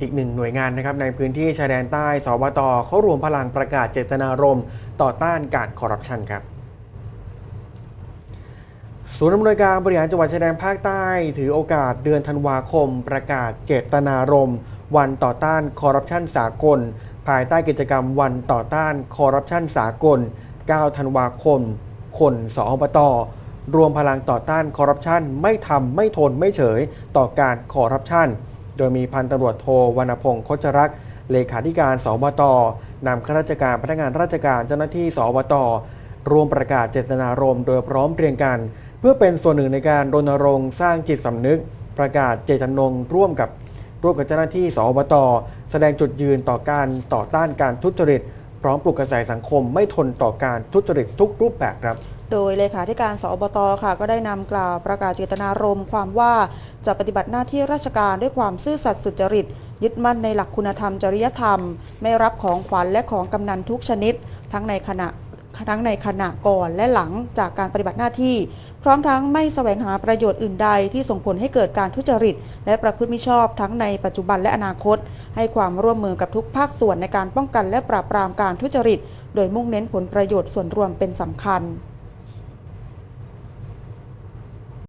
อีกหนึ่งหน่วยงานนะครับในพื้นที่ชายแดนใต้สบตเขารวมพลังประกาศเจตนารมณ์ต่อต้านการคอร์รัปชันครับศูนย์อำนวยการบริหารจังหวัดชายแดนภาคใต้ ถือโอกาสเดือนธันวาคม ประกาศเจตนารมณ์วันต่อต้านคอร์รัปชันสากล ภายใต้กิจกรรมวันต่อต้านคอร์รัปชันสากล 9 ธันวาคม คนสอบตรวมพลังต่อต้านคอร์รัปชันไม่ทำไม่ทนไม่เฉยต่อการคอร์รัปชัน โดยมีพันตำรวจโทวรรณพงศ์คจรักษ์เลขาธิการสวตนำข้าราชการพนักงานราชการเจ้าหน้าที่สวตรวมประกาศเจตนารมณ์โดยพร้อมเรียงกัน เพื่อเป็นส่วนหนึ่งในการรณรงค์สร้างจิตสำนึก ประกาศเจตจำนงร่วมกับร่วมกับเจ้าหน้าที่สวตแสดงจุดยืนต่อการต่อต้านการทุจริต พร้อมปลุกกระแสสังคมไม่ทนต่อการทุจริตทุกรูปแบบครับ โดยเลขาธิการสอบตค่ะ ก็ได้นำกล่าวประกาศเจตนารมณ์ความว่าจะปฏิบัติหน้าที่ราชการด้วยความซื่อสัตย์สุจริต ยึดมั่นในหลักคุณธรรมจริยธรรม ไม่รับของขวัญและของกำนันทุกชนิด ทั้งในขณะ ทั้งในขณะก่อนและหลังจากการปฏิบัติหน้าที่ พร้อมทั้งไม่แสวงหาประโยชน์อื่นใดที่ส่งผลให้เกิดการทุจริต และประพฤติมิชอบทั้งในปัจจุบันและอนาคต ให้ความร่วมมือกับทุกภาคส่วนในการป้องกันและปราบปรามการทุจริต โดยมุ่งเน้นผลประโยชน์ส่วนรวมเป็นสำคัญ